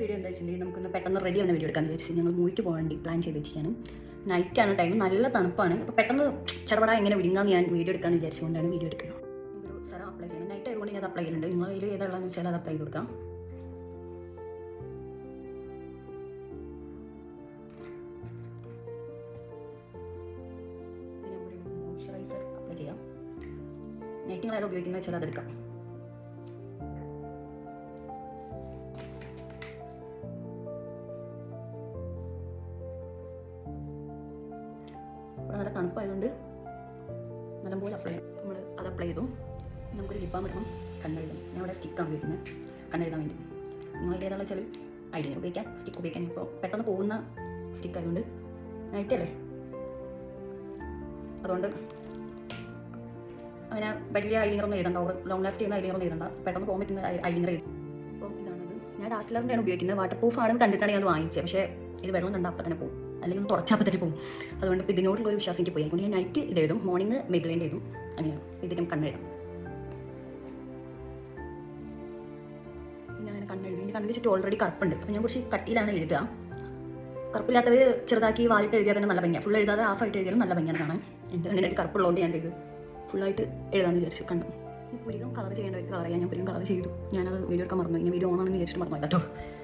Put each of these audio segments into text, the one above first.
Video എന്താ വെച്ചിട്ടുണ്ടെങ്കിൽ നമുക്കൊന്ന് പെട്ടെന്ന് റെഡി ആവുന്ന വീഡിയോ എടുക്കാൻ വിചാരിച്ചു ഞങ്ങൾ മൂവിക്ക് പോകാൻ വേണ്ടി പ്ലാൻ ചെയ്ത് വെച്ചിരിക്കുകയാണ് നൈറ്റാണ് ടൈം നല്ല തണുപ്പാണ്. അപ്പോൾ പെട്ടെന്ന് ചടപട എങ്ങനെ വിടുങ്ങാന്ന് ഞാൻ വീഡിയോ എടുക്കാന്ന് വിചാരിച്ചുകൊണ്ടാണ് വീഡിയോ എടുക്കുന്നത്. ഒരു സ്ഥലം അപ്ലൈ ചെയ്യണം നൈറ്റ് ആയതുകൊണ്ട് ഞാൻ അത് അപ്ലൈ ചെയ്യുന്നുണ്ട് നിങ്ങൾ ഇതിൽ ഏതാണെന്ന് വെച്ചാൽ അത് അപ്ലൈ ചെയ്ത് കൊടുക്കാം. നൈറ്റിങ്ങളായാലും ഉപയോഗിക്കുന്ന നൈറ്റ് വെച്ചാൽ അതെടുക്കാം ഇവിടെ നല്ല തണുപ്പായതുകൊണ്ട് നല്ലപോലെ അപ്ലൈ നമ്മൾ അത് അപ്ലൈ ചെയ്തു. നമുക്കൊരു ലിപ്പാൻ ഇടണം കണ്ണെഴുതും ഞാൻ ഇവിടെ സ്റ്റിക്കാണ് ഉപയോഗിക്കുന്നത്. കണ്ണെഴുതാൻ വേണ്ടി. നിങ്ങൾക്ക് ഏതാണെന്ന് വെച്ചാൽ ഐഡിയ ഉപയോഗിക്കാം. സ്റ്റിക്ക് ഉപയോഗിക്കാൻ ഇപ്പോൾ പെട്ടെന്ന് പോകുന്ന സ്റ്റിക്ക് ആയതുകൊണ്ട് നൈറ്റല്ലേ അതുകൊണ്ട് അങ്ങനെ വലിയ ഐലിനർ ഒന്നും എഴുതണ്ട. ലോങ് ലാസ്റ്റ് ചെയ്യുന്ന ഐലിനർ ഒന്നും എഴുതണ്ട. പെട്ടെന്ന് പോകാൻ പറ്റുന്ന ഐലിനർ എഴുതും. അപ്പോൾ ഇതാണത്. ഞാൻ ഡാസ്ലറിന്റെയാണ് ഉപയോഗിക്കുന്നത്. വാട്ടർ പ്രൂഫ് ആണെന്ന് കണ്ടിട്ടാണ് ഞാൻ അത് വാങ്ങിച്ചത്. പക്ഷേ ഇത് വെള്ളം കണ്ട അപ്പം തന്നെ പോകും. അല്ലെങ്കിൽ ഒന്ന് തുടച്ചപ്പോൾ തന്നെ പോകും അതുകൊണ്ട് ഇപ്പോൾ ഇതിനോടുള്ള ഒരു വിശ്വാസം എനിക്ക് പോയി. അതുകൊണ്ട് ഞാൻ നൈറ്റ് ഇത് എഴുതും. മോർണിംഗ് മെബിലേന്റെ എഴുതും. അങ്ങനെയാണ് ഇതിനും കണ്ണെഴുതാം അങ്ങനെ കണ്ണെഴുതി എന്റെ കണ്ണിന് ചുറ്റും ഓൾറെഡി കറുപ്പുണ്ട്. അപ്പോൾ ഞാൻ കുറച്ച് കട്ടിയിലാണ് എഴുതുക. കറുപ്പില്ലാത്തവർ ചെറുതാക്കി വാലിട്ട് എഴുതിയാൽ തന്നെ നല്ല ഭംഗിയാണ് ഫുൾ എഴുതാതെ ഹാഫ് ആയിട്ട് എഴുതിയാലും നല്ല ഭംഗിയാണ് കാണാൻ. എന്റെ കണ്ണിനായിട്ട് കറുപ്പുള്ളതുകൊണ്ട് ഞാൻ ചെയ്ത്? ഫുള്ളായിട്ട് എഴുതാമെന്ന് വിചാരിച്ചു. കണ്ണു. ഈ പുരികം കളർ ചെയ്യേണ്ടവർക്ക് കളർ ചെയ്യാൻ ഞാൻ പുരികം കളർ ചെയ്തു. ഞാനത് വീഡിയോ എടുക്കാൻ മറന്നു. ഞാൻ വീഡിയോ ഓണാണെന്ന് വിചാരിച്ചിട്ട് മറന്നു. കേട്ടോ.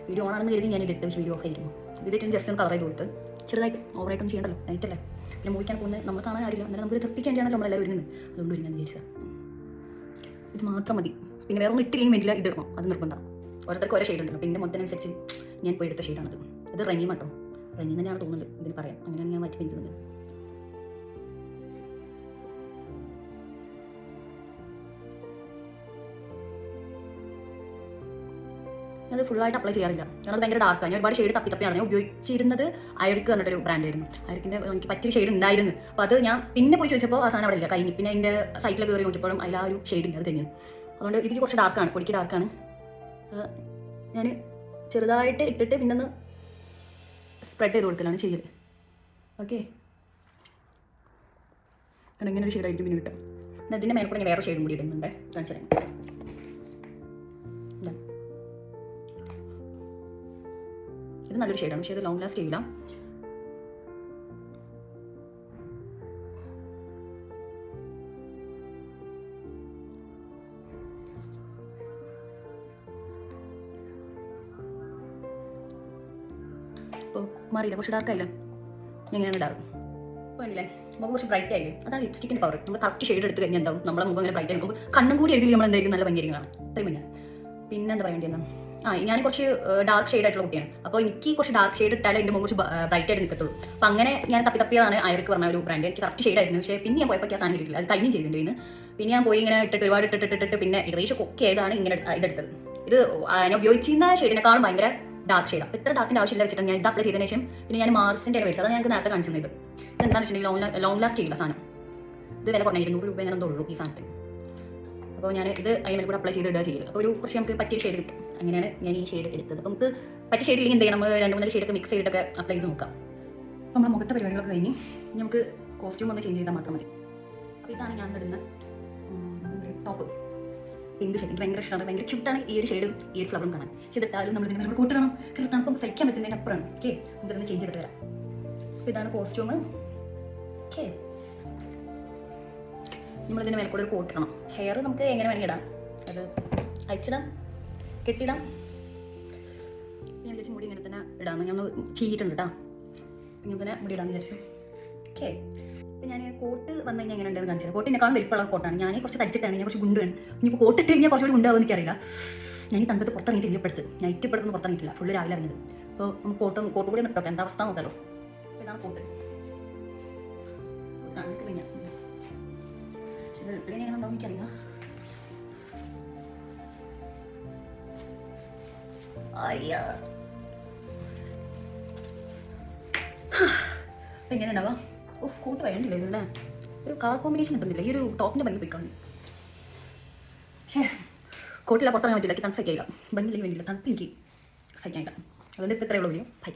വീഡിയോ ഓണാണെന്ന് കരുതി ഞാൻ ഇതിട്ട് വീഡിയോ ഓഫ് ആയിരുന്നു. ഇതിട്ട് ജസ്റ്റ് ഒന്ന് കളർ ചെയ്ത് കൊടുത്ത്. ചെറുതായിട്ട് ഓവറായിട്ടൊന്നും ചെയ്യണ്ടല്ലോ. നൈറ്റല്ലേ പിന്നെ മൂവിക്കാൻ പോകുന്നത് നമ്മൾ കാണാൻ ആരില്ല എന്നാലും നമുക്ക് തൃപ്തിക്ക് വേണ്ടിയാണല്ലോ നമ്മളെല്ലാവരും ഒരുങ്ങുന്നത് അതുകൊണ്ട് ഒരുങ്ങാൻ വിചാരിച്ചത്. ഇത് മാത്രം മതി. പിന്നെ വേറെ ഒന്നും ഇട്ടില്ലെങ്കിൽ വേണ്ടില്ല ഇടണം അത് നിർബന്ധം. ഓരോരുത്തർക്ക് ഓരോ ഷെയ്ഡ് ഉണ്ടല്ലോ. പിന്നെ മൊത്തത്തിനനുസരിച്ച് ഞാൻ പോയി എടുത്ത ഷെയ്ഡാണത് ഇത് റെനീം കേട്ടോ റെനീം തന്നെയാണ് തോന്നുന്നത്. ഇതിന് പറയാം. അങ്ങനെയാണ് ഞാൻ മാറ്റി പെയിക്കുന്നത് അത് ഫുള്ളായിട്ട് അപ്ലൈ ചെയ്യാറില്ല. കാരണം ഭയങ്കര ഡാർക്കാണ് ഞാൻ ഒരുപാട് ഷെയ്ഡ് തപ്പി തപ്പിയാണ്. ഞാൻ ഉപയോഗിച്ചിരുന്നത് അയർക്ക് പറഞ്ഞിട്ടൊരു ബ്രാൻഡായിരുന്നു അയർക്കിന്റെ എനിക്ക് പറ്റിയൊരു ഷെയ്ഡ് ഉണ്ടായിരുന്നു. അപ്പോൾ അത് ഞാൻ പിന്നെ പോയി ചോദിച്ചപ്പോൾ ആ സാധനം അവിടെ ഇല്ല. കഴിഞ്ഞ് പിന്നെ അതിന്റെ സൈറ്റിൽ കയറി നോക്കിയപ്പോഴും അതിൽ ആ ഒരു ഷെയ്ഡ് ഇല്ല. അത് കഴിഞ്ഞു അതുകൊണ്ട് ഇതിൽ കുറച്ച് ഡാർക്കാണ് പൊടിക്ക് ഡാർക്കാണ് ഞാൻ ചെറുതായിട്ട് ഇട്ടിട്ട് പിന്നെ ഒന്ന് സ്പ്രെഡ് ചെയ്ത് കൊടുക്കലാണ് ചെയ്യൽ. ഓക്കെ കാരണം ഇങ്ങനെ ഒരു ഷെയ്ഡായിരിക്കും പിന്നെ കിട്ടും പിന്നെ അതിന്റെ മേലെ കൂടെ ഞാൻ വേറെ ഷെയ്ഡും കൂടി ഇടുന്നുണ്ട്. കാണിച്ചു തരാം. നല്ലൊരു ഷെയ്ഡാണ് പക്ഷേ ഇത് ലോങ് ലാസ്റ്റ് ചെയ്യില്ല. മാറിയില്ല. കുറച്ച് ഡാർക്ക് ആയില്ല? എങ്ങനെയാണ് ഡാർക്ക് വേണ്ടില്ലേ മുഖം കുറച്ച് ബ്രൈറ്റ് ആയില്ലേ? അതാണ് ലിപ്സ്റ്റിക്കിന്റെ പവർ നമ്മൾ കറക്റ്റ് ഷെയ്ഡ് എടുത്ത് കഴിഞ്ഞാൽ എന്താവും? നമ്മുടെ മുഖം ഇങ്ങനെ ബ്രൈറ്റ് ആയിരിക്കും കണ്ണും കൂടി എഴുതി നമ്മൾ എന്തായിരിക്കും നല്ല ഭംഗിയായിരിക്കും അത്രയും പിന്നെ എന്താ പറയേണ്ടത് ആ ഞാൻ കുറച്ച് ഡാർക്ക് ഷെയ്ഡ് ആയിട്ടുള്ള കുട്ടിയാണ്. അപ്പോൾ എനിക്ക് കുറച്ച് ഡാർക്ക് ഷെയ്ഡ് ഇട്ടാലേ എന്റെ കുറച്ച് ബ്രൈറ്റ് ആയിട്ട് നിൽക്കത്തുള്ളൂ അപ്പോൾ അങ്ങനെ ഞാൻ തപ്പി തപ്പിയതാണ് അയർക്ക് പറഞ്ഞ ഒരു ബ്രാൻഡ് എനിക്ക് കറക്റ്റ് ഷെയ്ഡ് ആയിരുന്നു. പക്ഷേ പിന്നെ ഞാൻ പോയപ്പോൾ ആ സാധനം കിട്ടില്ല അത് കഴിഞ്ഞ് ഇന്ന്. പിന്നെ ഞാൻ പോയി ഇങ്ങനെ ഇട്ടിട്ട് ഒരുപാട് ഇട്ടിട്ടിട്ട് ഇട്ടിട്ട് പിന്നെ ഏകദേശം ഒക്കെ ആയതാണ് ഇങ്ങനെ ഇതെടുത്തത്. ഇത് ഞാൻ ഉപയോഗിച്ചിരുന്ന ഷെയ്ഡിനെക്കാളും ഭയങ്കര ഡാർക്ക് ഷെയ്ഡ് അപ്പോൾ ഇത്ര ഡാർക്കിന്റെ ആവശ്യമില്ല വെച്ചിട്ട് ഞാൻ ഇത് അപ്ലൈ ചെയ്തതിന് ശേഷം പിന്നെ ഞാൻ മാർസിന്റെ ആണ് മേടിച്ചത് അതാണ് ഞങ്ങൾക്ക് നേരത്തെ കാണിച്ചത് ഇത് എന്താണെന്ന് വെച്ചിട്ടുണ്ടെങ്കിൽ ലോങ് ലാസ്റ്റ് ചെയ്യുന്ന സാധനം. ഇത് വില കുറഞ്ഞ ഇരുന്നൂറ് രൂപ എന്തോ ഉള്ളൂ ഈ സാധനത്തിന്. അപ്പോൾ ഞാൻ ഇത് അതിന് കൂടെ അപ്ലൈ ചെയ്ത് ഇടുക ചെയ്യുക അപ്പോൾ ഒരു കുറച്ച് നമുക്ക് പറ്റിയ ഷെയ്ഡ് കിട്ടും. അങ്ങനെയാണ് ഞാൻ ഈ ഷെയ്ഡ് എടുത്തത്. അപ്പോൾ നമുക്ക് പറ്റിയ ഷെയ്ഡ് ഇല്ലെങ്കിൽ എന്ത് ചെയ്യണം? നമ്മൾ രണ്ട് മൂന്ന് ഷെയ്ഡൊക്കെ മിക്സ് ചെയ്തിട്ടൊക്കെ അപ്ലൈ ചെയ്ത് നോക്കാം. അപ്പോൾ നമ്മുടെ മുഖത്തെ പരിപാടികളൊക്കെ കഴിഞ്ഞ് നമുക്ക് കോസ്റ്റ്യൂം ഒന്ന് ചേഞ്ച് ചെയ്താൽ മാത്രം മതി. അപ്പോൾ ഇതാണ് ഞാൻ ഇടുന്ന ടോപ്പ് പിങ്ക് ഷെയ്ഡ് ഭയങ്കര ഇഷ്ടമാണ്. ഭയങ്കര ക്യൂട്ടാണ് ഈ ഒരു ഷെയ്ഡും ഈ ഒരു ഫ്ലവറും കാണാൻ. പക്ഷേ ഇതിട്ടാലും നമ്മൾ ഇതിനെ കൂട്ടണം. കാരണം തണുപ്പം സഹിക്കാൻ പറ്റുന്നതിന് അപ്പുറമാണ് ഓക്കെ നമുക്കിതൊന്ന് ചേഞ്ച് ചെയ്തിട്ട് വരാം. അപ്പോൾ ഇതാണ് കോസ്റ്റ്യൂം ഓക്കെ നമ്മളിതിന് മേലെ കൂടെ ഒരു കോട്ട് ഇടണം. ഹെയർ നമുക്ക് എങ്ങനെ വേണമെങ്കിൽ ഇടാം. അത് അയച്ചിടാം കെട്ടിടാം. ഞാൻ വിചാരിച്ചു മുടി ഇങ്ങനെ തന്നെ ഇടാമെന്ന് ഞാൻ ഒന്ന് ചെയ്തിട്ടുണ്ട് കേട്ടോ ഇങ്ങനെ തന്നെ മുടി ഇടാമെന്ന് വിചാരിച്ചു. ഓക്കെ ഇപ്പം ഞാൻ കോട്ട് വന്നു കഴിഞ്ഞാൽ എങ്ങനെ ഉണ്ടെന്ന് കാണിച്ചത് കോട്ടിനേക്കാളും വലിപ്പമുള്ള കോട്ടാണ്. ഞാൻ കുറച്ച് തടിച്ചിട്ടാണ്. ഞാൻ കുറച്ച് ഗുണ്ടുവാണ് ഇനിയിപ്പോൾ കോട്ട് ഇട്ട് കഴിഞ്ഞാൽ കുറച്ചുകൂടി ഗുണ്ടാവുമെന്ന് എനിക്കറിയില്ല. ഞാൻ ഈ തണുപ്പത്ത് പുറത്തിറങ്ങിയിട്ടില്ല ഇപ്പോഴത്ത് ഞാൻ ഇറ്റപ്പെടുത്തുന്ന പുറത്തിറങ്ങിയിട്ടില്ല. ഫുള്ള് രാവിലെ ഇറങ്ങിയത്. അപ്പോൾ നമുക്ക് കോട്ടും കോട്ട് കൂടി നിർത്തോക്കാം എന്താ അവസ്ഥ നോക്കാലോ. ഇതാണ് കോട്ട്. ഇത് ഇട്ട് കഴിഞ്ഞാൽ എങ്ങനെ ഉണ്ടാവും എനിക്കറിയില്ല അയ്യ. ഉണ്ടാവാം ഓഫ് കൂട്ട് വേണ്ടില്ല ഇതല്ലേ ഒരു കളർ കോമ്പിനേഷൻ കിട്ടുന്നില്ല ഈ ഒരു ടോപ്പിന്റെ ഭംഗി പോയിക്കാണ് പക്ഷേ കോട്ടില്ല പുറത്തിറങ്ങാൻ പറ്റില്ല. തണുപ്പ് സഹിക്കില്ല ഭംഗിയില്ലെങ്കിൽ വേണ്ടിയില്ല. തണുപ്പ് എനിക്ക് സഹിക്കാനില്ല അതുകൊണ്ട് ഇപ്പോൾ